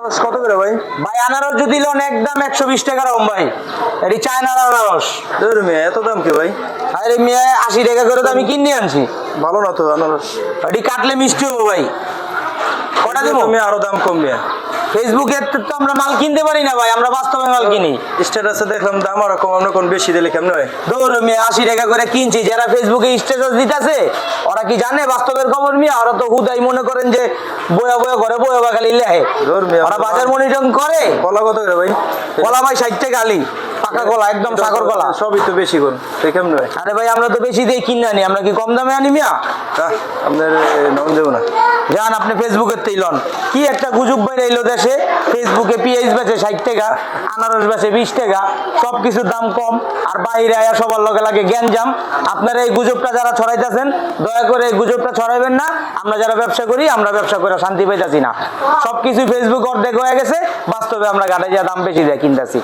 আনারস কত করে ভাই? ভাই আনারস যদি লোন একদম একশো বিশ টাকা রকম ভাই। এটি চায়নার আনারস। মেয়ে এত দাম কি ভাই? আরে মেয়ে আশি টাকা করে তো আমি কিনে আনছি। ভালো না তো আনারস। এটি কাটলে মিষ্টি হব ভাই। কটা দেবো? আমি আরও দাম কমবে ফেসবুকে তো আমরা মাল কিনতে পারি না ভাই আমরা বাস্তবে মাল কিনি। স্ট্যাটাসে দেখলাম দাম আর কম আমরা কোন বেশি দিলে কেমন হয়? দৌড় আমি আশি টাকা করে কিনছি যারা ফেসবুকে স্ট্যাটাস দিতেছে ওরা কি জানে বাস্তবের খবর মিয়া? ওরা তো হুদাই মনে করেন যে বয়া বয়া ঘরে বয়া বা খালি লেহে ওরা বাজার মনিটরিং করে। কলা কত করে ভাই? কলা ভাই ষাট টাকা আলি। পাকা কলা একদম সাগর কলা সবই তো বেশি কেমন হয় আরে ভাই আমরা তো বেশি দিয়ে কিনে আনি আমরা কি কম দামে আনি মিয়া? আপনার নাম দেবো না। যান আপনি ফেসবুকের তেই লন। কি একটা গুজব দেশে ফেসবুকে পিএইচ বেচে ষাট টাকা আনারস বেচে বিশ টাকা সব কিছুর দাম কম আর বাইরে আয়া সবার লগে লাগে গ্যাঞ্জাম। আপনারা এই গুজবটা যারা ছড়াইতেছেন দয়া করে এই গুজবটা ছড়াইবেন না। আমরা যারা ব্যবসা করি আমরা ব্যবসা করে শান্তি পাইতাছি না। সব কিছু ফেসবুক অর্ধেক হয়ে গেছে বাস্তবে আমরা গাড়ি যা দাম বেশি দিয়ে কিনতেছি।